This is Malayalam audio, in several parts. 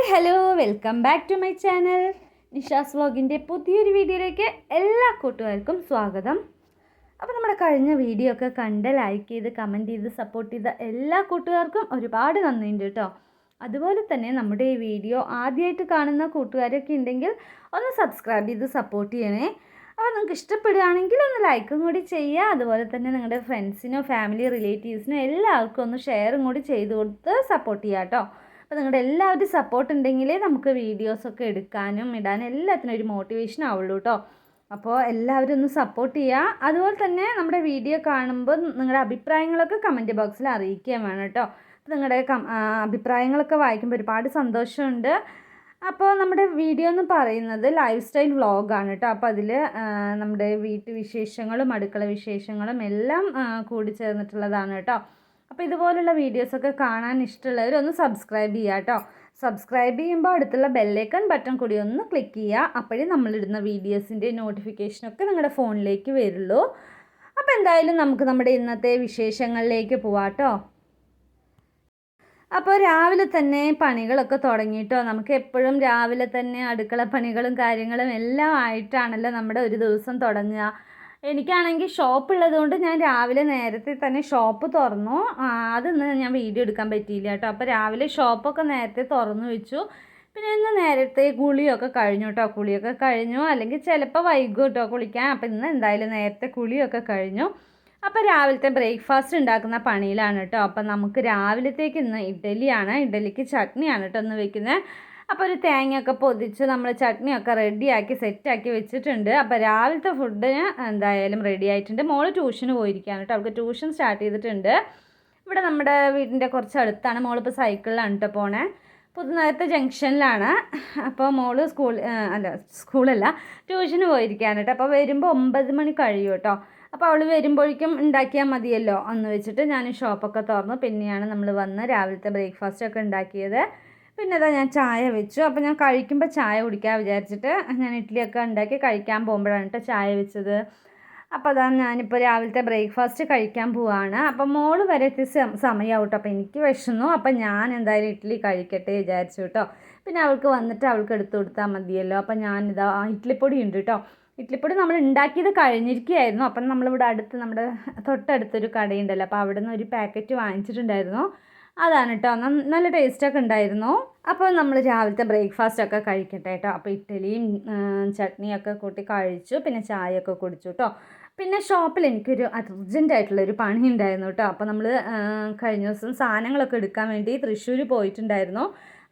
Hi hello welcome back to my channel. Nisha's വ്ലോഗിന്റെ പുതിയൊരു വീഡിയോയിലേക്ക് എല്ലാ കൂട്ടുകാർക്കും സ്വാഗതം. അപ്പോൾ നമ്മുടെ കഴിഞ്ഞ വീഡിയോ ഒക്കെ കണ്ട് ലൈക്ക് ചെയ്ത് കമന്റ് ചെയ്ത് സപ്പോർട്ട് ചെയ്ത എല്ലാ കൂട്ടുകാർക്കും ഒരുപാട് നന്ദിയുണ്ട് കേട്ടോ. അതുപോലെ തന്നെ നമ്മുടെ ഈ വീഡിയോ ആദ്യമായിട്ട് കാണുന്ന കൂട്ടുകാരൊക്കെ ഉണ്ടെങ്കിൽ ഒന്ന് സബ്സ്ക്രൈബ് ചെയ്ത് സപ്പോർട്ട് ചെയ്യണേ. അപ്പോൾ നിങ്ങൾക്ക് ഇഷ്ടപ്പെടുകയാണെങ്കിൽ ഒന്ന് ലൈക്കും കൂടി ചെയ്യുക. അതുപോലെ തന്നെ നിങ്ങളുടെ ഫ്രണ്ട്സിനോ ഫാമിലി റിലേറ്റീവ്സിനോ എല്ലാവർക്കും ഒന്ന് ഷെയറും കൂടി ചെയ്ത് കൊടുത്ത് സപ്പോർട്ട് ചെയ്യുക കേട്ടോ. അപ്പോൾ നിങ്ങളുടെ എല്ലാവരുടെയും സപ്പോർട്ട് ഉണ്ടെങ്കിലേ നമുക്ക് വീഡിയോസൊക്കെ എടുക്കാനും ഇടാനും എല്ലാത്തിനും ഒരു മോട്ടിവേഷൻ ആവുള്ളൂ കേട്ടോ അപ്പോൾ എല്ലാവരും ഒന്ന് സപ്പോർട്ട് ചെയ്യുക അതുപോലെ തന്നെ നമ്മുടെ വീഡിയോ കാണുമ്പോൾ നിങ്ങളുടെ അഭിപ്രായങ്ങളൊക്കെ കമന്റ് ബോക്സിൽ അറിയിക്കുകയും വേണം കേട്ടോ നിങ്ങളുടെ അഭിപ്രായങ്ങളൊക്കെ വായിക്കുമ്പോൾ ഒരുപാട് സന്തോഷമുണ്ട്. അപ്പോൾ നമ്മുടെ വീഡിയോ എന്ന് പറയുന്നത് ലൈഫ് സ്റ്റൈൽ വ്ളോഗാണ് കേട്ടോ അപ്പോൾ അതിൽ നമ്മുടെ വീട്ടു വിശേഷങ്ങളും അടുക്കള വിശേഷങ്ങളും എല്ലാം കൂടി ചേർന്നിട്ടുള്ളതാണ് കേട്ടോ അപ്പോൾ ഇതുപോലുള്ള വീഡിയോസൊക്കെ കാണാൻ ഇഷ്ടമുള്ളവരൊന്ന് സബ്സ്ക്രൈബ് ചെയ്യുക കേട്ടോ സബ്സ്ക്രൈബ് ചെയ്യുമ്പോൾ അടുത്തുള്ള ബെല്ലൈക്കൺ ബട്ടൺ കൂടി ഒന്ന് ക്ലിക്ക് ചെയ്യുക. അപ്പോഴേ നമ്മളിടുന്ന വീഡിയോസിന്റെ നോട്ടിഫിക്കേഷനൊക്കെ നിങ്ങളുടെ ഫോണിലേക്ക് വരുള്ളൂ. അപ്പോൾ എന്തായാലും നമുക്ക് നമ്മുടെ ഇന്നത്തെ വിശേഷങ്ങളിലേക്ക് പോവാം കേട്ടോ അപ്പോൾ രാവിലെ തന്നെ പണികളൊക്കെ തുടങ്ങിയിട്ടോ നമുക്ക് എപ്പോഴും രാവിലെ തന്നെ അടുക്കള പണികളും കാര്യങ്ങളും എല്ലാം ആയിട്ടാണല്ലോ നമ്മുടെ ഒരു ദിവസം തുടങ്ങുക. എനിക്കാണെങ്കിൽ ഷോപ്പ് ഉള്ളതുകൊണ്ട് ഞാൻ രാവിലെ നേരത്തെ തന്നെ ഷോപ്പ് തുറന്നു. അതിന്ന് ഞാൻ വീഡിയോ എടുക്കാൻ പറ്റിയില്ല കേട്ടോ. അപ്പോൾ രാവിലെ ഷോപ്പൊക്കെ നേരത്തെ തുറന്നു വെച്ചു. പിന്നെ ഇന്ന് നേരത്തെ കുളിയൊക്കെ കഴിഞ്ഞു കേട്ടോ. കുളിയൊക്കെ കഴിഞ്ഞു. അല്ലെങ്കിൽ ചിലപ്പോൾ വൈകും കേട്ടോ കുളിക്കാൻ. അപ്പോൾ ഇന്ന് എന്തായാലും നേരത്തെ കുളിയൊക്കെ കഴിഞ്ഞു. അപ്പോൾ രാവിലത്തെ ബ്രേക്ക്ഫാസ്റ്റ് ഉണ്ടാക്കുന്ന പണിയിലാണ് കേട്ടോ. അപ്പോൾ നമുക്ക് രാവിലത്തേക്ക് ഇന്ന് ഇഡ്ഡലിയാണ്. ഇഡ്ഡലിക്ക് ചട്നിയാണ് കേട്ടോ ഇന്ന് വെക്കുന്നത് അപ്പോൾ ഒരു തേങ്ങയൊക്കെ പൊതിച്ച് നമ്മൾ ചട്നിയൊക്കെ റെഡിയാക്കി സെറ്റാക്കി വെച്ചിട്ടുണ്ട്. അപ്പോൾ രാവിലത്തെ ഫുഡിന് എന്തായാലും റെഡി ആയിട്ടുണ്ട്. മോൾ ട്യൂഷന് പോയിരിക്കുകയാണ് കേട്ടോ. അവൾക്ക് ട്യൂഷൻ സ്റ്റാർട്ട് ചെയ്തിട്ടുണ്ട്. ഇവിടെ നമ്മുടെ വീടിന്റെ കുറച്ച് അടുത്താണ്. മോളിപ്പോൾ സൈക്കിളിലാണ് കേട്ടോ പോണേ. പുതുനഗരത്തെ ജംഗ്ഷനിലാണ്. അപ്പോൾ മോൾ സ്കൂൾ അല്ല സ്കൂളല്ല ട്യൂഷന് പോയിരിക്കുകയാണ് കേട്ടോ. അപ്പോൾ വരുമ്പോൾ ഒമ്പത് മണി കഴിയും കേട്ടോ. അപ്പോൾ അവൾ വരുമ്പോഴേക്കും ഉണ്ടാക്കിയാൽ മതിയല്ലോ എന്ന് വെച്ചിട്ട് ഞാൻ ഷോപ്പൊക്കെ തുറന്നു. പിന്നെയാണ് നമ്മൾ വന്ന് രാവിലത്തെ ബ്രേക്ക്ഫാസ്റ്റ് ഒക്കെ ഉണ്ടാക്കിയത്. പിന്നെ അതാ ഞാൻ ചായ വെച്ചു. അപ്പോൾ ഞാൻ കഴിക്കുമ്പോൾ ചായ കുടിക്കാൻ വിചാരിച്ചിട്ട് ഞാൻ ഇഡ്ഡലിയൊക്കെ ഉണ്ടാക്കി കഴിക്കാൻ പോകുമ്പോഴാണ് കേട്ടോ ചായ വെച്ചത്. അപ്പോൾ അതാ ഞാനിപ്പോൾ രാവിലത്തെ ബ്രേക്ക്ഫാസ്റ്റ് കഴിക്കാൻ പോവാണ്. അപ്പം മോൾ വരെ എത്തി സമയമാവും കേട്ടോ അപ്പോൾ എനിക്ക് വിശന്നു. അപ്പം ഞാൻ എന്തായാലും ഇഡ്ഡലി കഴിക്കട്ടെ വിചാരിച്ചു കേട്ടോ പിന്നെ അവൾക്ക് വന്നിട്ട് അവൾക്ക് എടുത്തു കൊടുത്താൽ മതിയല്ലോ. അപ്പം ഞാനിതാ ഇഡ്ഡലിപ്പൊടി ഉണ്ട് കേട്ടോ ഇഡ്ഡലിപ്പൊടി നമ്മൾ ഉണ്ടാക്കിയത് കഴിഞ്ഞിരിക്കുകയായിരുന്നു. അപ്പം നമ്മളിവിടെ അടുത്ത് നമ്മുടെ തൊട്ടടുത്തൊരു കടയുണ്ടല്ലോ. അപ്പോൾ അവിടെ നിന്ന് ഒരു പാക്കറ്റ് വാങ്ങിച്ചിട്ടുണ്ടായിരുന്നു. അതാണ് കേട്ടോ നല്ല ടേസ്റ്റൊക്കെ ഉണ്ടായിരുന്നു. അപ്പോൾ നമ്മൾ രാവിലത്തെ ബ്രേക്ക്ഫാസ്റ്റ് ഒക്കെ കഴിക്കട്ടെ കേട്ടോ അപ്പോൾ ഇഡ്ഡലിയും ചട്നിയൊക്കെ കൂട്ടി കഴിച്ചു. പിന്നെ ചായയൊക്കെ കുടിച്ചു കേട്ടോ പിന്നെ ഷോപ്പിൽ എനിക്കൊരു അർജന്റ് ആയിട്ടുള്ളൊരു പണി ഉണ്ടായിരുന്നു കേട്ടോ അപ്പോൾ നമ്മൾ കഴിഞ്ഞ ദിവസം സാധനങ്ങളൊക്കെ എടുക്കാൻ വേണ്ടി തൃശ്ശൂർ പോയിട്ടുണ്ടായിരുന്നു.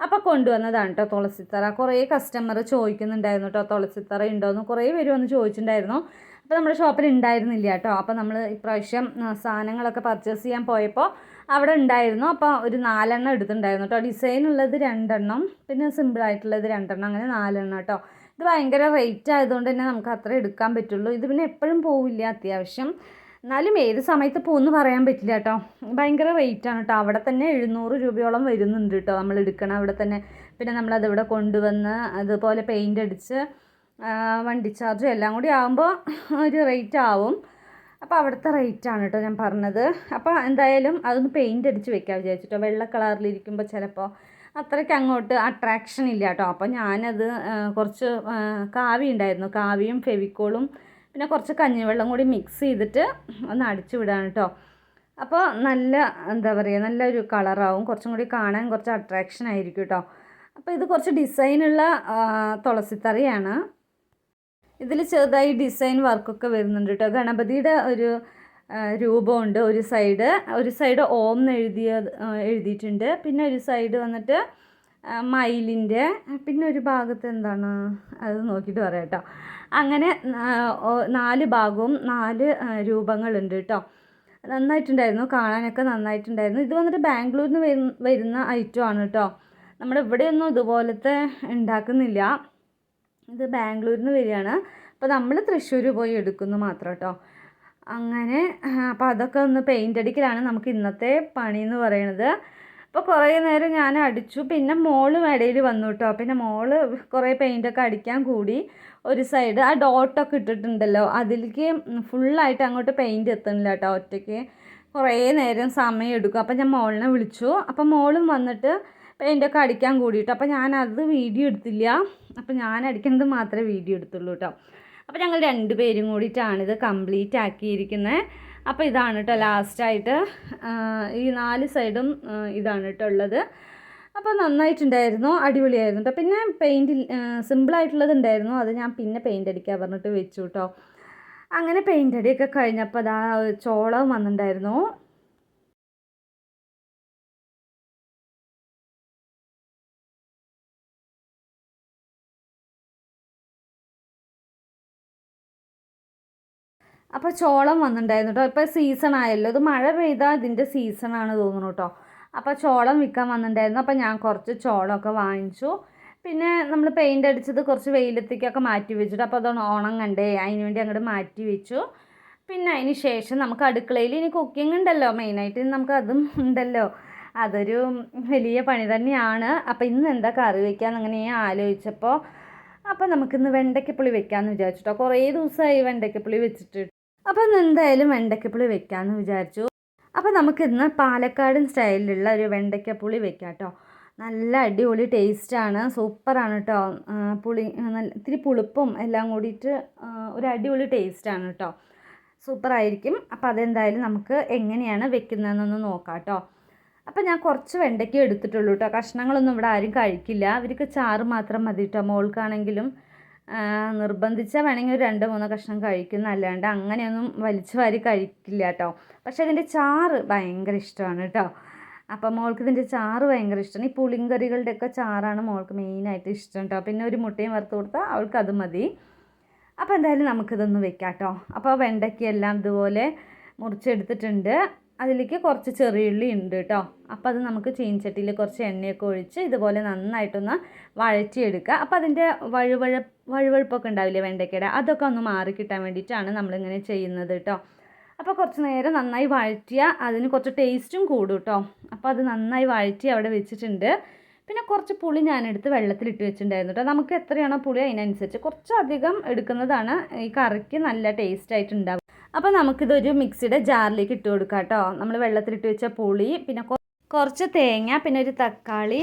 അപ്പോൾ കൊണ്ടുവന്നതാണ് കേട്ടോ തുളസിത്തറ. കുറേ കസ്റ്റമർ ചോദിക്കുന്നുണ്ടായിരുന്നു കേട്ടോ തുളസിത്തറ ഉണ്ടോയെന്ന് കുറേ പേര് വന്ന് ചോദിച്ചിട്ടുണ്ടായിരുന്നു. അപ്പോൾ നമ്മുടെ ഷോപ്പിൽ ഉണ്ടായിരുന്നില്ല കേട്ടോ അപ്പോൾ നമ്മൾ ഇപ്രാവശ്യം സാധനങ്ങളൊക്കെ പർച്ചേസ് ചെയ്യാൻ പോയപ്പോൾ അവിടെ ഉണ്ടായിരുന്നു. അപ്പോൾ ഒരു നാലെണ്ണം എടുത്തിട്ടുണ്ടായിരുന്നു കേട്ടോ. ഡിസൈൻ ഉള്ളത് രണ്ടെണ്ണം പിന്നെ സിമ്പിൾ ആയിട്ടുള്ളത് രണ്ടെണ്ണം അങ്ങനെ നാലെണ്ണം കേട്ടോ. ഇത് ഭയങ്കര റേറ്റ് ആയതുകൊണ്ട് തന്നെ നമുക്ക് അത്ര എടുക്കാൻ പറ്റുള്ളൂ. ഇത് പിന്നെ എപ്പോഴും പോവില്ല അത്യാവശ്യം. എന്നാലും ഏത് സമയത്ത് പോകുമെന്ന് പറയാൻ പറ്റില്ല കേട്ടോ. ഭയങ്കര ആണ് കേട്ടോ. അവിടെ തന്നെ എഴുന്നൂറ് രൂപയോളം വരുന്നുണ്ട് കേട്ടോ നമ്മൾ എടുക്കണം അവിടെ തന്നെ. പിന്നെ നമ്മളത് ഇവിടെ കൊണ്ടുവന്ന് അതുപോലെ പെയിന്റ് അടിച്ച് വണ്ടി ചാർജും എല്ലാം കൂടി ആകുമ്പോൾ ഒരു റേറ്റ് ആവും. അപ്പോൾ അവിടുത്തെ റേറ്റാണ് കേട്ടോ ഞാൻ പറഞ്ഞത്. അപ്പോൾ എന്തായാലും അതൊന്ന് പെയിന്റ് അടിച്ച് വെക്കാൻ വിചാരിച്ചിട്ടോ. വെള്ള കളറിലിരിക്കുമ്പോൾ ചിലപ്പോൾ അത്രയ്ക്ക് അങ്ങോട്ട് അട്രാക്ഷൻ ഇല്ല കേട്ടോ അപ്പോൾ ഞാനത് കുറച്ച് കാവി ഉണ്ടായിരുന്നു കാവിയും ഫെവിക്കോളും പിന്നെ കുറച്ച് കഞ്ഞിവെള്ളം കൂടി മിക്സ് ചെയ്തിട്ട് ഒന്ന് അടിച്ചു വിടാണ് കേട്ടോ അപ്പോൾ നല്ല എന്താ പറയുക നല്ലൊരു കളറാവും കുറച്ചും കൂടി കാണാൻ കുറച്ച് അട്രാക്ഷൻ ആയിരിക്കും കേട്ടോ അപ്പോൾ ഇത് കുറച്ച് ഡിസൈനുള്ള തുളസിത്തറയാണ്. ഇതിൽ ചെറുതായി ഡിസൈൻ വർക്കൊക്കെ വരുന്നുണ്ട് കേട്ടോ ഗണപതിയുടെ ഒരു രൂപമുണ്ട് ഒരു സൈഡ് ഒരു സൈഡ് ഓം എന്ന് എഴുതിയ എഴുതിയിട്ടുണ്ട്. പിന്നെ ഒരു സൈഡ് വന്നിട്ട് മയിലിന്റെ പിന്നെ ഒരു ഭാഗത്ത് എന്താണ്? അത് നോക്കിയിട്ട് പറയാം കേട്ടോ അങ്ങനെ നാല് ഭാഗവും നാല് രൂപങ്ങളുണ്ട് കേട്ടോ നന്നായിട്ടുണ്ടായിരുന്നു. കാണാനൊക്കെ നന്നായിട്ടുണ്ടായിരുന്നു. ഇത് വന്നിട്ട് ബാംഗ്ലൂരിൽ നിന്ന് വരുന്ന ഐറ്റം ആണ് കേട്ടോ നമ്മുടെ ഇവിടെയൊന്നും ഇതുപോലത്തെ ഉണ്ടാക്കുന്നില്ല. ഇത് ബാംഗ്ലൂരിൽ നിന്ന് വരികയാണ്. അപ്പോൾ നമ്മൾ തൃശ്ശൂർ പോയി എടുക്കുന്നു മാത്രം കേട്ടോ അങ്ങനെ അപ്പോൾ അതൊക്കെ ഒന്ന് പെയിന്റ് അടിക്കലാണ് നമുക്ക് ഇന്നത്തെ പണി എന്ന് പറയുന്നത് അപ്പോൾ കുറേ നേരം ഞാൻ അടിച്ചു. പിന്നെ മോൾ ഇടയിൽ വന്നു കേട്ടോ പിന്നെ മോൾ കുറേ പെയിന്റൊക്കെ അടിക്കാൻ കൂടി ഒരു സൈഡ് ആ ഡോട്ടൊക്കെ ഇട്ടിട്ടുണ്ടല്ലോ. അതിലേക്ക് ഫുള്ളായിട്ട് അങ്ങോട്ട് പെയിന്റ് എത്തുന്നില്ല കേട്ടോ ഒറ്റയ്ക്ക് കുറേ നേരം സമയം എടുക്കും. അപ്പം ഞാൻ മോളിനെ വിളിച്ചു. അപ്പം മോളും വന്നിട്ട് പെയിന്റൊക്കെ അടിക്കാൻ കൂടിയിട്ട്. അപ്പോൾ ഞാനത് വീഡിയോ എടുത്തില്ല. അപ്പോൾ ഞാൻ അടിക്കുന്നത് മാത്രമേ വീഡിയോ എടുത്തുള്ളൂ കേട്ടോ അപ്പോൾ ഞങ്ങൾ രണ്ട് പേരും കൂടിയിട്ടാണ് ഇത് കംപ്ലീറ്റ് ആക്കിയിരിക്കുന്നത് അപ്പോൾ ഇതാണ് കേട്ടോ ലാസ്റ്റായിട്ട് ഈ നാല് സൈഡും ഇതാണ് കേട്ടോ ഉള്ളത്. അപ്പോൾ നന്നായിട്ടുണ്ടായിരുന്നു അടിപൊളിയായിരുന്നു കേട്ടോ പിന്നെ പെയിന്റ് സിമ്പിളായിട്ടുള്ളത് ഉണ്ടായിരുന്നു. അത് ഞാൻ പിന്നെ പെയിന്റ് അടിക്കാൻ പറഞ്ഞിട്ട് വെച്ചു കേട്ടോ അങ്ങനെ പെയിന്റ് അടിയൊക്കെ കഴിഞ്ഞപ്പോൾ അതാ ചോളവും വന്നിട്ടുണ്ടായിരുന്നു. അപ്പോൾ ചോളം വന്നിട്ടുണ്ടായിരുന്നു കേട്ടോ ഇപ്പോൾ സീസൺ ആയല്ലോ. ഇത് മഴ പെയ്താൽ ഇതിന്റെ സീസണാണ് തോന്നുന്നു കേട്ടോ അപ്പോൾ ചോളം വിൽക്കാൻ വന്നിട്ടുണ്ടായിരുന്നു. അപ്പോൾ ഞാൻ കുറച്ച് ചോളമൊക്കെ വാങ്ങിച്ചു. പിന്നെ നമ്മൾ പെയിന്റ് അടിച്ചത് കുറച്ച് വെയിലത്തേക്കൊക്കെ മാറ്റി വെച്ചിട്ട് അപ്പോൾ അതൊന്ന് ഓണം കണ്ടേ. അതിന് വേണ്ടി അങ്ങോട്ട് മാറ്റി വെച്ചു. പിന്നെ അതിന് ശേഷം നമുക്ക് അടുക്കളയിൽ ഇനി കുക്കിംഗ് ഉണ്ടല്ലോ. മെയിനായിട്ട് നമുക്ക് അതും ഉണ്ടല്ലോ. അതൊരു വലിയ പണി തന്നെയാണ്. അപ്പോൾ ഇന്ന് എന്താ കറി വയ്ക്കാമെന്ന് അങ്ങനെ ആലോചിച്ചപ്പോൾ അപ്പോൾ നമുക്കിന്ന് വെണ്ടയ്ക്കപ്പുളി വെക്കാമെന്ന് വിചാരിച്ചിട്ടോ കുറേ ദിവസമായി വെണ്ടയ്ക്കപ്പുളി വെച്ചിട്ട് ഇന്ന് എന്തായാലും വെണ്ടയ്ക്കപ്പുളി വെക്കാമെന്ന് വിചാരിച്ചു. അപ്പോൾ നമുക്കിന്ന് പാലക്കാടൻ സ്റ്റൈലിലുള്ള ഒരു വെണ്ടയ്ക്കപ്പുളി വെക്കാം കേട്ടോ നല്ല അടിപൊളി ടേസ്റ്റാണ്. സൂപ്പറാണ് കേട്ടോ പുളി നല്ല ഇത്തിരി പുളിപ്പും എല്ലാം കൂടിയിട്ട് ഒരു അടിപൊളി ടേസ്റ്റാണ് കേട്ടോ സൂപ്പറായിരിക്കും. അപ്പോൾ അതെന്തായാലും നമുക്ക് എങ്ങനെയാണ് വെക്കുന്നതെന്നൊന്ന് നോക്കാം കേട്ടോ അപ്പോൾ ഞാൻ കുറച്ച് വെണ്ടയ്ക്ക എടുത്തിട്ടുള്ളൂ കേട്ടോ കഷ്ണങ്ങളൊന്നും ഇവിടെ ആരും കഴിക്കില്ല. അവർക്ക് ചാറ് മാത്രം മതി കേട്ടോ മോൾക്കാണെങ്കിലും. നിർബന്ധിച്ചാൽ വേണമെങ്കിൽ ഒരു രണ്ട് മൂന്ന് കഷ്ണം കഴിക്കുന്ന അല്ലാണ്ട് അങ്ങനെയൊന്നും വലിച്ചു വാരി കഴിക്കില്ല കേട്ടോ. പക്ഷേ അതിന്റെ ചാറ് ഭയങ്കര ഇഷ്ടമാണ് കേട്ടോ. അപ്പം മോൾക്ക് ഇതിന്റെ ചാറ് ഭയങ്കര ഇഷ്ടമാണ്. ഈ പുളിങ്കറികളുടെയൊക്കെ ചാറാണ് മോൾക്ക് മെയിനായിട്ട് ഇഷ്ടം കേട്ടോ. പിന്നെ ഒരു മുട്ടയും വറുത്ത് കൊടുത്താൽ അവൾക്ക് അത് മതി. അപ്പോൾ എന്തായാലും നമുക്കിതൊന്ന് വെക്കാം കേട്ടോ. അപ്പോൾ വെണ്ടയ്ക്കെല്ലാം ഇതുപോലെ മുറിച്ചെടുത്തിട്ടുണ്ട്. അതിലേക്ക് കുറച്ച് ചെറിയുള്ളി ഉണ്ട് കേട്ടോ. അപ്പോൾ അത് നമുക്ക് ചീൻചട്ടിയിൽ കുറച്ച് എണ്ണയൊക്കെ ഒഴിച്ച് ഇതുപോലെ നന്നായിട്ടൊന്ന് വഴറ്റിയെടുക്കുക. അപ്പോൾ അതിന്റെ വഴുവഴ വഴുവഴുപ്പൊക്കെ ഉണ്ടാവില്ലേ വെണ്ടയ്ക്കയുടെ? അതൊക്കെ ഒന്ന് മാറി കിട്ടാൻ വേണ്ടിയിട്ടാണ് നമ്മളിങ്ങനെ ചെയ്യുന്നത് കേട്ടോ. അപ്പോൾ കുറച്ച് നേരം നന്നായി വഴറ്റിയ അതിന് കുറച്ച് ടേസ്റ്റും കൂടും കേട്ടോ. അപ്പോൾ അത് നന്നായി വഴറ്റി അവിടെ വെച്ചിട്ടുണ്ട്. പിന്നെ കുറച്ച് പുളി ഞാനെടുത്ത് വെള്ളത്തിലിട്ട് വെച്ചിട്ടുണ്ടായിരുന്നു കേട്ടോ. നമുക്ക് എത്രയാണോ പുളി അതിനനുസരിച്ച് കുറച്ചധികം എടുക്കുന്നതാണ് ഈ കറിക്ക് നല്ല ടേസ്റ്റ് ആയിട്ടുണ്ടാവും അപ്പോൾ നമുക്കിതൊരു മിക്സിയുടെ ജാറിലേക്ക് ഇട്ട് കൊടുക്കാം കേട്ടോ. നമ്മൾ വെള്ളത്തിലിട്ട് വെച്ച പുളി പിന്നെ കുറച്ച് തേങ്ങ പിന്നെ ഒരു തക്കാളി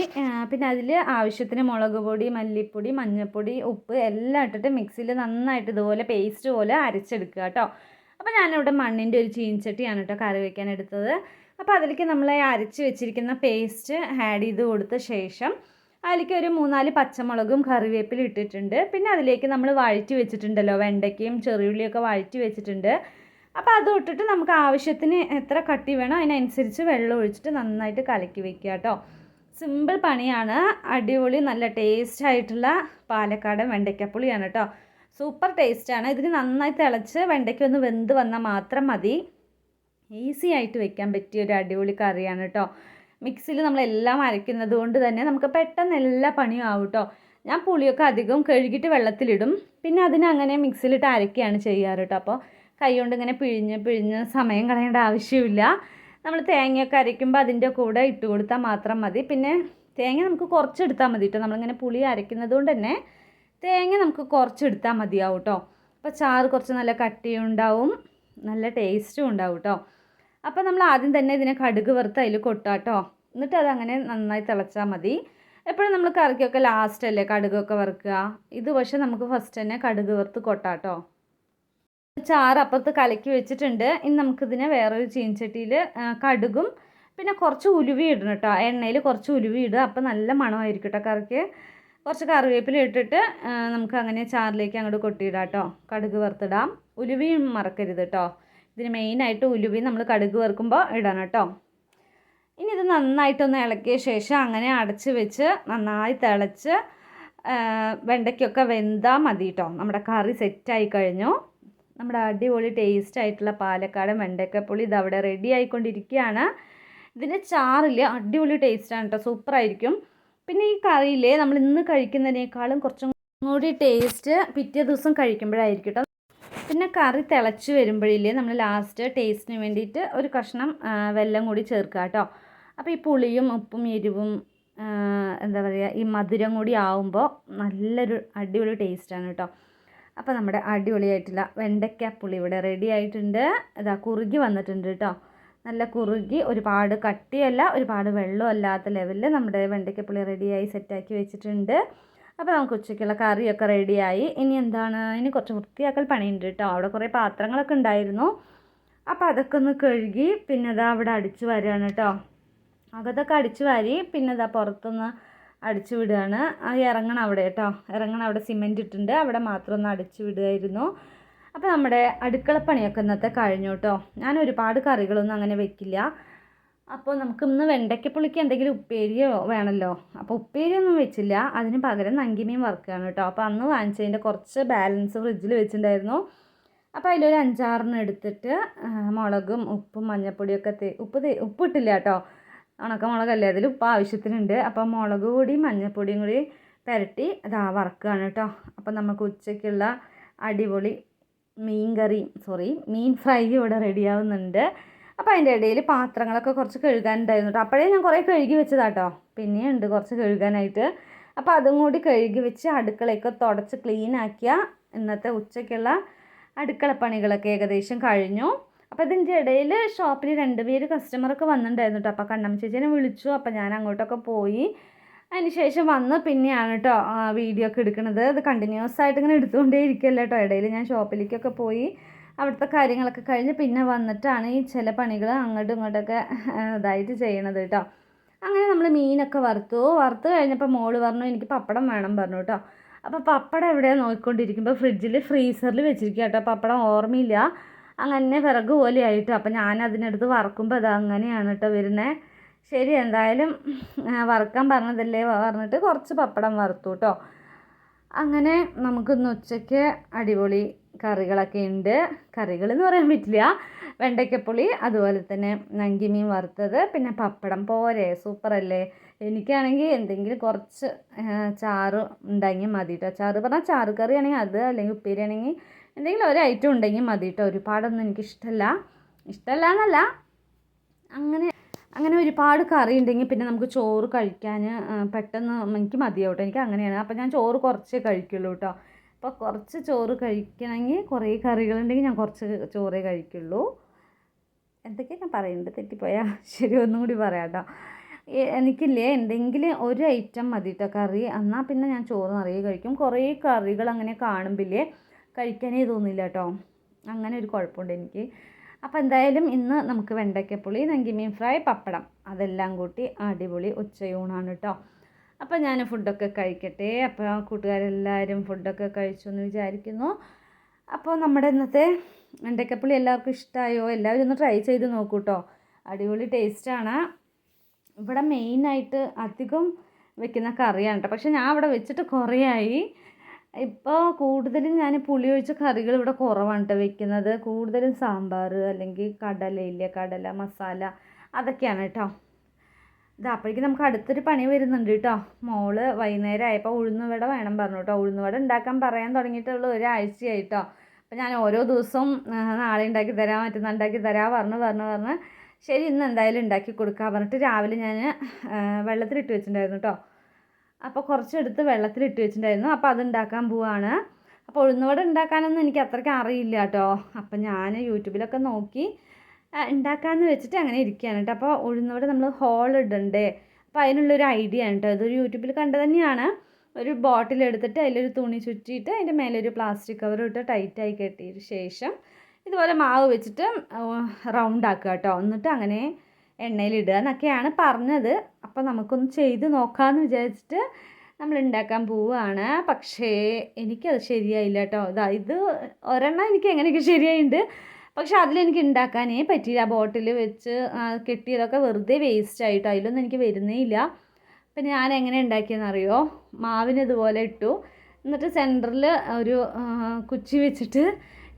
പിന്നെ അതിൽ ആവശ്യത്തിന് മുളക് പൊടി മല്ലിപ്പൊടി മഞ്ഞൾപ്പൊടി ഉപ്പ് എല്ലാം ഇട്ടിട്ട് മിക്സിയിൽ നന്നായിട്ട് ഇതുപോലെ പേസ്റ്റ് പോലെ അരച്ചെടുക്കുക കേട്ടോ. അപ്പോൾ ഞാനിവിടെ മണ്ണിന്റെ ഒരു ചീഞ്ചട്ടിയാണ് കേട്ടോ കറി വയ്ക്കാൻ എടുത്തത്. അപ്പോൾ അതിലേക്ക് നമ്മൾ അരച്ച് വെച്ചിരിക്കുന്ന പേസ്റ്റ് ആഡ് ചെയ്ത് കൊടുത്ത ശേഷം അതിലേക്ക് ഒരു മൂന്നാൽ പച്ചമുളകും കറിവേപ്പിലും ഇട്ടിട്ടുണ്ട്. പിന്നെ അതിലേക്ക് നമ്മൾ വഴറ്റി വെച്ചിട്ടുണ്ടല്ലോ വെണ്ടയ്ക്കയും ചെറിയുള്ളിയൊക്കെ വഴറ്റി വെച്ചിട്ടുണ്ട്. അപ്പോൾ അത് ഇട്ടിട്ട് നമുക്ക് ആവശ്യത്തിന് എത്ര കട്ടി വേണോ അതിനനുസരിച്ച് വെള്ളം ഒഴിച്ചിട്ട് നന്നായിട്ട് കലക്കി വെക്കുക കേട്ടോ. സിമ്പിൾ പണിയാണ്. അടിപൊളി നല്ല ടേസ്റ്റ് ആയിട്ടുള്ള പാലക്കാടൻ വെണ്ടയ്ക്കപ്പുളിയാണ് കേട്ടോ. സൂപ്പർ ടേസ്റ്റാണ് ഇതിന് നന്നായി തിളച്ച് വെണ്ടയ്ക്ക ഒന്ന് വെന്ത് വന്നാൽ മാത്രം മതി. ഈസി ആയിട്ട് വെക്കാൻ പറ്റിയ ഒരു അടിപൊളി കറിയാണ് കേട്ടോ. മിക്സിയിൽ നമ്മളെല്ലാം അരയ്ക്കുന്നത് കൊണ്ട് തന്നെ നമുക്ക് പെട്ടെന്ന് എല്ലാ പണിയും ആവും കേട്ടോ ഞാൻ പുളിയൊക്കെ അധികം കഴുകിയിട്ട് വെള്ളത്തിലിടും. പിന്നെ അതിനെ അങ്ങനെ മിക്സിയിലിട്ട് അരയ്ക്കുകയാണ് ചെയ്യാറ് കേട്ടോ അപ്പോൾ കൈ കൊണ്ട് ഇങ്ങനെ പിഴിഞ്ഞ് പിഴിഞ്ഞ് സമയം കളയേണ്ട ആവശ്യമില്ല. നമ്മൾ തേങ്ങയൊക്കെ അരയ്ക്കുമ്പോൾ അതിന്റെ കൂടെ ഇട്ട് കൊടുത്താൽ മാത്രം മതി. പിന്നെ തേങ്ങ നമുക്ക് കുറച്ചെടുത്താൽ മതി കേട്ടോ നമ്മളിങ്ങനെ പുളി അരയ്ക്കുന്നത് കൊണ്ട് തന്നെ തേങ്ങ നമുക്ക് കുറച്ചെടുത്താൽ മതിയാവും കേട്ടോ അപ്പോൾ ചാറ് കുറച്ച് നല്ല കട്ടിയും ഉണ്ടാവും. നല്ല ടേസ്റ്റും ഉണ്ടാവും കേട്ടോ അപ്പോൾ നമ്മൾ ആദ്യം തന്നെ ഇതിനെ കടുക് വറുത്ത് അതിൽ കൊട്ടാട്ടോ എന്നിട്ട് അതങ്ങനെ നന്നായി തിളച്ചാൽ മതി. എപ്പോഴും നമ്മൾ കറിക്കൊക്കെ ലാസ്റ്റ് അല്ലേ കടുകൊക്കെ വറുക്കുക. ഇത് പക്ഷേ നമുക്ക് ഫസ്റ്റ് തന്നെ കടുക് വറുത്ത് കൊട്ടാട്ടോ. ചാറ് അപ്പുറത്ത് കലക്കി വെച്ചിട്ടുണ്ട്. ഇനി നമുക്കിതിനെ വേറൊരു ചീൻചട്ടിയിൽ കടുകും പിന്നെ കുറച്ച് ഉലുവി ഇടണം കേട്ടോ. എണ്ണയിൽ കുറച്ച് ഉലുവി ഇടുക. അപ്പോൾ നല്ല മണമായിരിക്കും കേട്ടോ കറിക്ക്. കുറച്ച് കറിവേപ്പില ഇട്ടിട്ട് നമുക്ക് അങ്ങനെ ചാറിലേക്ക് അങ്ങോട്ട് കൊട്ടിയിടാം കേട്ടോ. കടുക് വറുത്തിടാം. ഉലുവിയും മറക്കരുത് കേട്ടോ. ഇതിന് മെയിനായിട്ട് ഉലുവി നമ്മൾ കടുക് വറുക്കുമ്പോൾ ഇടണം കേട്ടോ. ഇനി ഇത് നന്നായിട്ടൊന്ന് ഇളക്കിയ ശേഷം അങ്ങനെ അടച്ച് വെച്ച് നന്നായി തിളച്ച് വെണ്ടയ്ക്കൊക്കെ വെന്താൽ മതി കേട്ടോ നമ്മുടെ കറി സെറ്റായി കഴിഞ്ഞു. നമ്മുടെ അടിപൊളി ടേസ്റ്റ് ആയിട്ടുള്ള പാലക്കാടൻ വെണ്ടയ്ക്കപ്പുളി ഇത് അവിടെ റെഡി ആയിക്കൊണ്ടിരിക്കുകയാണ്. ഇതിന്റെ ചാറിൽ അടിപൊളി ടേസ്റ്റാണ് കേട്ടോ സൂപ്പറായിരിക്കും പിന്നെ ഈ കറിയിൽ നമ്മൾ ഇന്ന് കഴിക്കുന്നതിനേക്കാളും കുറച്ചും കൂടി ടേസ്റ്റ് പിറ്റേ ദിവസം കഴിക്കുമ്പോഴായിരിക്കും കേട്ടോ പിന്നെ കറി തിളച്ച് വരുമ്പോഴില്ലേ നമ്മൾ ലാസ്റ്റ് ടേസ്റ്റിന് വേണ്ടിയിട്ട് ഒരു കഷ്ണം വെല്ലം കൂടി ചേർക്കുക കേട്ടോ അപ്പോൾ ഈ പുളിയും ഉപ്പും എരിവും എന്താ പറയുക ഈ മധുരം കൂടി ആവുമ്പോൾ നല്ലൊരു അടിപൊളി ടേസ്റ്റാണ് കേട്ടോ അപ്പോൾ നമ്മുടെ അടിപൊളിയായിട്ടുള്ള വെണ്ടയ്ക്ക പുളി ഇവിടെ റെഡി ആയിട്ടുണ്ട്. ഇതാ കുറുകി വന്നിട്ടുണ്ട് കേട്ടോ നല്ല കുറുകി ഒരുപാട് കട്ടിയല്ല ഒരുപാട് വെള്ളം അല്ലാത്ത ലെവലിൽ നമ്മുടെ വെണ്ടയ്ക്കപ്പുളി റെഡിയായി സെറ്റാക്കി വെച്ചിട്ടുണ്ട്. അപ്പോൾ നമുക്ക് ഉച്ചയ്ക്കുള്ള കറിയൊക്കെ റെഡിയായി ഇനി എന്താണ്? ഇനി കുറച്ച് വൃത്തിയാക്കൽ പണിയുണ്ട് കേട്ടോ അവിടെ കുറേ പാത്രങ്ങളൊക്കെ ഉണ്ടായിരുന്നു. അപ്പോൾ അതൊക്കെ ഒന്ന് കഴുകി പിന്നെ അതാ അവിടെ അടിച്ച് വരികയാണ് കേട്ടോ അകത്തൊക്കെ അടിച്ചു വാരി പിന്നെ ഇതാ പുറത്തൊന്ന് അടിച്ചു വിടുകയാണ്. ആ ഇറങ്ങണം അവിടെ കേട്ടോ. ഇറങ്ങണം. അവിടെ സിമെന്റ് ഇട്ടിട്ടുണ്ട്. അവിടെ മാത്രം ഒന്ന് അടിച്ചു വിടുമായിരുന്നു അപ്പോൾ നമ്മുടെ അടുക്കളപ്പണിയൊക്കെ ഇന്നത്തെ കഴിഞ്ഞു കേട്ടോ. ഞാൻ ഒരുപാട് കറികളൊന്നും അങ്ങനെ വെക്കില്ല. അപ്പോൾ നമുക്ക് ഇന്ന് വെണ്ടയ്ക്കപ്പുളിക്ക് എന്തെങ്കിലും ഉപ്പേരിയോ വേണമല്ലോ അപ്പോൾ ഉപ്പേരിയൊന്നും വെച്ചില്ല. അതിന് പകരം നങ്കിമീൻ വറുക്കുകയാണ് കേട്ടോ. അപ്പോൾ അന്ന് വാങ്ങിച്ചതിന്റെ കുറച്ച് ബാലൻസ് ഫ്രിഡ്ജിൽ വെച്ചിട്ടുണ്ടായിരുന്നു. അപ്പോൾ അതിലൊരു അഞ്ചാറിന് എടുത്തിട്ട് മുളകും ഉപ്പും മഞ്ഞപ്പൊടിയൊക്കെ ഉപ്പ് ഉപ്പിട്ടില്ല കേട്ടോ. ഉണക്കമുളകല്ലേ അതിൽ ഉപ്പ് ആവശ്യത്തിനുണ്ട്. അപ്പോൾ മുളക് കൂടി മഞ്ഞൾപ്പൊടിയും കൂടി പുരട്ടി അതാ വറക്കുകയാണ് കേട്ടോ. അപ്പോൾ നമുക്ക് ഉച്ചയ്ക്കുള്ള അടിപൊളി മീൻ കറി സോറി മീൻ ഫ്രൈ ഇവിടെ റെഡിയാവുന്നുണ്ട് അപ്പോൾ അതിന്റെ ഇടയിൽ പാത്രങ്ങളൊക്കെ കുറച്ച് കഴുകാനുണ്ടായിരുന്നു കേട്ടോ. അപ്പോഴേ ഞാൻ കുറേ കഴുകി വെച്ചതാട്ടോ പിന്നെയുണ്ട് കുറച്ച് കഴുകാനായിട്ട്. അപ്പോൾ അതും കൂടി കഴുകി വെച്ച് അടുക്കളയൊക്കെ തുടച്ച് ക്ലീൻ ആക്കിയ ഇന്നത്തെ ഉച്ചയ്ക്കുള്ള അടുക്കളപ്പണികളൊക്കെ ഏകദേശം കഴിഞ്ഞു. അപ്പോൾ ഇതിന്റെ ഇടയിൽ ഷോപ്പിൽ രണ്ട് പേര് കസ്റ്റമറൊക്കെ വന്നിട്ടുണ്ടായിരുന്നു കേട്ടോ അപ്പോൾ കണ്ണമ്മ ചേച്ചീനെ വിളിച്ചു. അപ്പോൾ ഞാൻ അങ്ങോട്ടൊക്കെ പോയി. ശേഷം വന്ന് പിന്നെയാണ് കേട്ടോ വീഡിയോ ഒക്കെ എടുക്കുന്നത് അത് കണ്ടിന്യൂസ് ആയിട്ട് ഇങ്ങനെ എടുത്തുകൊണ്ടേ ഇരിക്കല്ല കേട്ടോ ഇടയിൽ ഞാൻ ഷോപ്പിലേക്കൊക്കെ പോയി. അവിടുത്തെ കാര്യങ്ങളൊക്കെ കഴിഞ്ഞ് പിന്നെ വന്നിട്ടാണ് ഈ ചില പണികൾ അങ്ങോട്ടും ഇങ്ങോട്ടൊക്കെ ഇതായിട്ട് ചെയ്യണത് കേട്ടോ അങ്ങനെ നമ്മൾ മീനൊക്കെ വറുത്തു. വറുത്ത് കഴിഞ്ഞപ്പോൾ മോൾ പറഞ്ഞു എനിക്ക് പപ്പടം വേണം പറഞ്ഞു കേട്ടോ അപ്പോൾ പപ്പടം എവിടെയാണ് നോക്കിക്കൊണ്ടിരിക്കുമ്പോൾ ഫ്രിഡ്ജിൽ ഫ്രീസറിൽ വെച്ചിരിക്കുക കേട്ടോ പപ്പടം ഓർമ്മയില്ല. അങ്ങനെ വിറക് പോലെ ആയിട്ട് അപ്പോൾ ഞാൻ അതിനടുത്ത് വറക്കുമ്പോൾ അത് അങ്ങനെയാണ് കേട്ടോ വരുന്നത് ശരി എന്തായാലും വറുക്കാൻ പറഞ്ഞതല്ലേ? പറഞ്ഞിട്ട് കുറച്ച് പപ്പടം വറുത്തു കേട്ടോ അങ്ങനെ നമുക്കിന്ന് ഉച്ചയ്ക്ക് അടിപൊളി കറികളൊക്കെ ഉണ്ട് കറികൾ എന്ന് പറയാൻ പറ്റില്ല. വെണ്ടയ്ക്കപ്പുളി അതുപോലെ തന്നെ നങ്കിമീൻ വറുത്തത് പിന്നെ പപ്പടം പോരെ സൂപ്പറല്ലേ? എനിക്കാണെങ്കിൽ എന്തെങ്കിലും കുറച്ച് ചാറ് ഉണ്ടെങ്കിൽ മതി കേട്ടോ ചാറ് പറഞ്ഞാൽ ചാറ് കറി ആണെങ്കിൽ അത് അല്ലെങ്കിൽ ഉപ്പേരി ആണെങ്കിൽ എന്തെങ്കിലും ഒരു ഐറ്റം ഉണ്ടെങ്കിൽ മതി കേട്ടോ ഒരുപാടൊന്നും എനിക്കിഷ്ടമല്ല ഇഷ്ടമല്ല എന്നല്ല അങ്ങനെ അങ്ങനെ ഒരുപാട് കറി ഉണ്ടെങ്കിൽ പിന്നെ നമുക്ക് ചോറ് കഴിക്കാൻ പെട്ടെന്ന് എനിക്ക് മതിയാവും എനിക്ക് അങ്ങനെയാണ്. അപ്പോൾ ഞാൻ ചോറ് കുറച്ചേ കഴിക്കുള്ളൂ കേട്ടോ അപ്പോൾ കുറച്ച് ചോറ് കഴിക്കണമെങ്കിൽ കുറേ കറികളുണ്ടെങ്കിൽ ഞാൻ കുറച്ച് ചോറേ കഴിക്കുള്ളൂ. എന്തൊക്കെയാണ് ഞാൻ പറയുന്നത്? തെറ്റിപ്പോയാൽ ശരി ഒന്നും കൂടി പറയാം കേട്ടോ എനിക്കില്ലേ എന്തെങ്കിലും ഒരു ഐറ്റം മതി കേട്ടോ കറി. എന്നാൽ പിന്നെ ഞാൻ ചോറ് നിറയെ കഴിക്കും. കുറേ കറികൾ അങ്ങനെ കാണുമ്പില്ലേ. കഴിക്കാനേ തോന്നില്ല കേട്ടോ അങ്ങനെ ഒരു കുഴപ്പമുണ്ട് എനിക്ക്. അപ്പോൾ എന്തായാലും ഇന്ന് നമുക്ക് വെണ്ടയ്ക്കപ്പുളി നങ്കിമീൻ ഫ്രൈ പപ്പടം അതെല്ലാം കൂട്ടി അടിപൊളി ഉച്ചയൂണാണ് കേട്ടോ അപ്പോൾ ഞാൻ ഫുഡൊക്കെ കഴിക്കട്ടെ. അപ്പോൾ കൂട്ടുകാരെല്ലാവരും ഫുഡൊക്കെ കഴിച്ചു എന്ന് വിചാരിക്കുന്നു. അപ്പോൾ നമ്മുടെ ഇന്നത്തെ വെണ്ടയ്ക്കപ്പുളി എല്ലാവർക്കും ഇഷ്ടമായോ എല്ലാവരും ഒന്ന് ട്രൈ ചെയ്ത് നോക്കൂ കേട്ടോ അടിപൊളി ടേസ്റ്റാണ്. ഇവിടെ മെയിനായിട്ട് അധികം വെക്കുന്ന കറിയാണ് കേട്ടോ പക്ഷേ ഞാൻ അവിടെ വെച്ചിട്ട് കുറേ ആയി ഇപ്പോൾ കൂടുതലും ഞാൻ പുളി ഒഴിച്ച കറികൾ ഇവിടെ കുറവാണ് കേട്ടോ വെക്കുന്നത്. കൂടുതലും സാമ്പാർ അല്ലെങ്കിൽ കടലയില്ലേ കടല മസാല അതൊക്കെയാണ് കേട്ടോ ഇത് അപ്പോഴേക്കും നമുക്ക് അടുത്തൊരു പണി വരുന്നുണ്ട് കേട്ടോ മോൾ വൈകുന്നേരം ആയപ്പോൾ ഉഴുന്നുവട വേണം പറഞ്ഞു കേട്ടോ ഉഴുന്നുവട ഉണ്ടാക്കാൻ പറയാൻ തുടങ്ങിയിട്ടുള്ള ഒരാഴ്ചയായി കേട്ടോ അപ്പോൾ ഞാൻ ഓരോ ദിവസവും നാളെ ഉണ്ടാക്കി തരാം മറ്റന്നാൾ ഉണ്ടാക്കി തരാം പറഞ്ഞു പറഞ്ഞു പറഞ്ഞ്. ശരി ഇന്ന് എന്തായാലും ഉണ്ടാക്കി കൊടുക്കാം പറഞ്ഞിട്ട് രാവിലെ ഞാൻ വെള്ളത്തിലിട്ട് വെച്ചിട്ടുണ്ടായിരുന്നു കേട്ടോ അപ്പോൾ കുറച്ചെടുത്ത് വെള്ളത്തിലിട്ട് വെച്ചിട്ടുണ്ടായിരുന്നു. അപ്പോൾ അത് ഉണ്ടാക്കാൻ പോവാണ്. അപ്പോൾ ഉഴുന്നുവട ഉണ്ടാക്കാനൊന്നും എനിക്ക് അത്രയ്ക്ക് അറിയില്ല കേട്ടോ അപ്പോൾ ഞാൻ യൂട്യൂബിലൊക്കെ നോക്കി ഉണ്ടാക്കാമെന്ന് വെച്ചിട്ട് അങ്ങനെ ഇരിക്കുകയാണ് കേട്ടോ അപ്പോൾ ഉഴുന്നുവട നമ്മൾ ഹോൾ ഇടണ്ടേ? അപ്പോൾ അതിനുള്ളൊരു ഐഡിയ ആണ് കേട്ടോ ഇതൊരു യൂട്യൂബിൽ കണ്ടു തന്നെയാണ്. ഒരു ബോട്ടിൽ എടുത്തിട്ട് അതിലൊരു തുണി ചുറ്റിയിട്ട് അതിന്റെ മേലെ ഒരു പ്ലാസ്റ്റിക് കവർ ഇട്ട് ടൈറ്റായി കെട്ടിയതിന് ശേഷം ഇതുപോലെ മാവ് വെച്ചിട്ട് റൗണ്ട് ആക്കുക കേട്ടോ എന്നിട്ട് അങ്ങനെ എണ്ണയിലിടുക എന്നൊക്കെയാണ് പറഞ്ഞത്. അപ്പോൾ നമുക്കൊന്ന് ചെയ്ത് നോക്കാമെന്ന് വിചാരിച്ചിട്ട് നമ്മൾ ഉണ്ടാക്കാൻ പോവുകയാണ് പക്ഷേ എനിക്കത് ശരിയായില്ല കേട്ടോ ഇതാ ഇത് ഒരെണ്ണം എനിക്ക് എങ്ങനെയൊക്കെ ശരിയായിട്ടുണ്ട് പക്ഷെ അതിലെനിക്ക് ഉണ്ടാക്കാനേ പറ്റിയില്ല. ബോട്ടിൽ വെച്ച് കെട്ടിയതൊക്കെ വെറുതെ വേസ്റ്റ് ആയിട്ടോ. അതിലൊന്നും എനിക്ക് വരുന്നേ ഇല്ല. അപ്പം ഞാൻ എങ്ങനെ ഉണ്ടാക്കിയെന്നറിയോ? മാവിന് ഇതുപോലെ ഇട്ടു. എന്നിട്ട് സെന്ററിൽ ഒരു കുച്ചി വെച്ചിട്ട്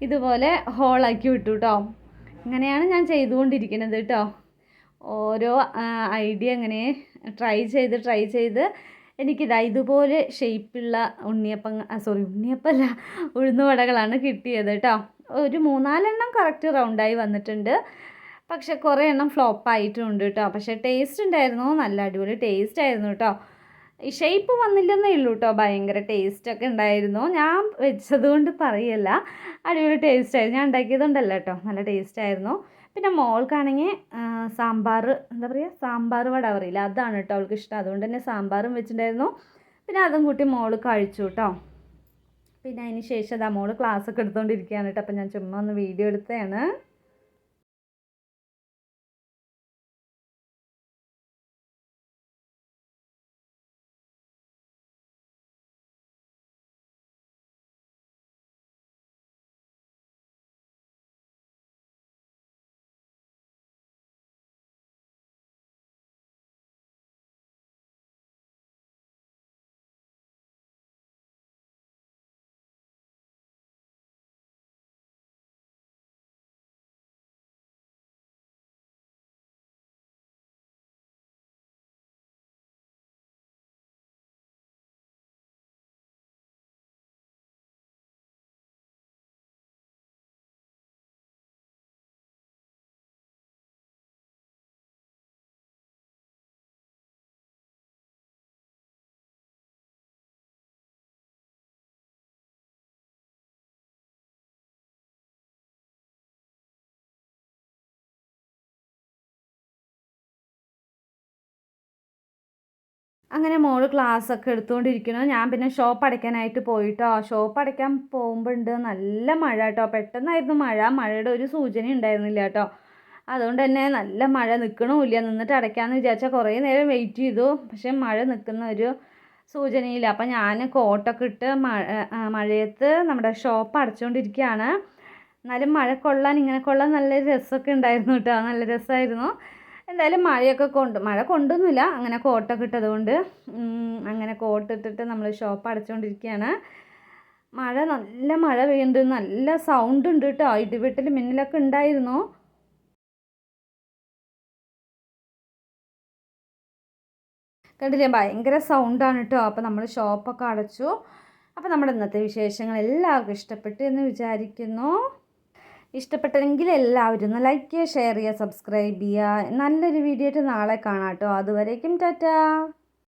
ഇതുപോലെ ഹോളാക്കി വിട്ടു കേട്ടോ ഇങ്ങനെയാണ് ഞാൻ ചെയ്തുകൊണ്ടിരിക്കുന്നത് കേട്ടോ ഓരോ ഐഡിയ അങ്ങനെ ട്രൈ ചെയ്ത് ട്രൈ ചെയ്ത് എനിക്കിതാ ഇതുപോലെ ഷേപ്പുള്ള ഉണ്ണിയപ്പം സോറി ഉണ്ണിയപ്പമല്ല ഉഴുന്നുവടകളാണ് കിട്ടിയത് കേട്ടോ ഒരു മൂന്നാലെണ്ണം കറക്റ്റ് റൗണ്ടായി വന്നിട്ടുണ്ട്. പക്ഷെ കുറേ എണ്ണം ഫ്ലോപ്പായിട്ടുണ്ട് കേട്ടോ പക്ഷേ ടേസ്റ്റ് ഉണ്ടായിരുന്നു. നല്ല അടിപൊളി ടേസ്റ്റ് ആയിരുന്നു കേട്ടോ ഈ ഷേപ്പ് വന്നില്ലെന്നേ ഉള്ളൂ കേട്ടോ ഭയങ്കര ടേസ്റ്റൊക്കെ ഉണ്ടായിരുന്നു. ഞാൻ വെച്ചതുകൊണ്ട് പറയല്ല. അടിപൊളി ടേസ്റ്റ് ആയിരുന്നു. ഞാൻ ഉണ്ടാക്കിയതുകൊണ്ടല്ല കേട്ടോ നല്ല ടേസ്റ്റ് ആയിരുന്നു. പിന്നെ മോൾക്കാണെങ്കിൽ സാമ്പാർ എന്താ പറയുക സാമ്പാർ വട പറയില്ല അതാണ് കേട്ടോ അവൾക്ക് ഇഷ്ടം. അതുകൊണ്ട് തന്നെ സാമ്പാറും വെച്ചിട്ടുണ്ടായിരുന്നു പിന്നെ അതും കൂട്ടി മോൾ കഴിച്ചു കേട്ടോ പിന്നെ അതിന് ശേഷം അതാ മോൾ ക്ലാസ്സൊക്കെ എടുത്തുകൊണ്ടിരിക്കുകയാണ് കേട്ടോ അപ്പം ഞാൻ ചുമ്മാ ഒന്ന് വീഡിയോ എടുത്തതാണ്. അങ്ങനെ മോൾ ഒക്കെ എടുത്തുകൊണ്ടിരിക്കുന്നു ഞാൻ പിന്നെ ഷോപ്പ് അടയ്ക്കാനായിട്ട് പോയിട്ടോ. ഷോപ്പ് അടയ്ക്കാൻ പോകുമ്പോണ്ട് നല്ല മഴ കേട്ടോ പെട്ടെന്നായിരുന്നു മഴ. മഴയുടെ ഒരു സൂചന ഉണ്ടായിരുന്നില്ല കേട്ടോ. അതുകൊണ്ട് തന്നെ നല്ല മഴ നിൽക്കണമില്ല നിന്നിട്ട് അടയ്ക്കാമെന്ന് വിചാരിച്ചാൽ കുറേ നേരം വെയിറ്റ് ചെയ്തു. പക്ഷേ മഴ നിൽക്കുന്ന ഒരു സൂചനയില്ല. അപ്പം ഞാൻ കോട്ടൊക്കെ ഇട്ട് മഴ മഴയത്ത് നമ്മുടെ ഷോപ്പ് അടച്ചുകൊണ്ടിരിക്കുകയാണ് എന്നാലും മഴ കൊള്ളാൻ ഇങ്ങനെ കൊള്ളാൻ നല്ല രസമൊക്കെ ഉണ്ടായിരുന്നു കേട്ടോ. നല്ല രസമായിരുന്നു എന്തായാലും മഴയൊക്കെ കൊണ്ട് മഴ കൊണ്ടൊന്നുമില്ല. അങ്ങനെ കോട്ടൊക്കെ ഇട്ടതുകൊണ്ട് അങ്ങനെ കോട്ട് ഇട്ടിട്ട് നമ്മൾ ഷോപ്പ് അടച്ചുകൊണ്ടിരിക്കുകയാണ് മഴ നല്ല മഴ പെയ്യുന്നുണ്ട്. നല്ല സൗണ്ട് ഉണ്ട് കേട്ടോ. ഇടിവെട്ടിൽ മിന്നലൊക്കെ ഉണ്ടായിരുന്നു. കണ്ടില്ലേ? ഭയങ്കര സൗണ്ടാണ് കേട്ടോ. അപ്പോൾ നമ്മൾ ഷോപ്പൊക്കെ അടച്ചു. അപ്പോൾ നമ്മുടെ ഇന്നത്തെ വിശേഷങ്ങൾ എല്ലാവർക്കും ഇഷ്ടപ്പെട്ടു എന്ന് വിചാരിക്കുന്നു. ഇഷ്ടപ്പെട്ടെങ്കിൽ എല്ലാവരും ഒന്ന് ലൈക്ക് ചെയ്യുക ഷെയർ ചെയ്യുക. സബ്സ്ക്രൈബ് ചെയ്യുക നല്ലൊരു വീഡിയോ ആയിട്ട് നാളെ കാണാം കേട്ടോ. അതുവരേക്കും ടാറ്റാ.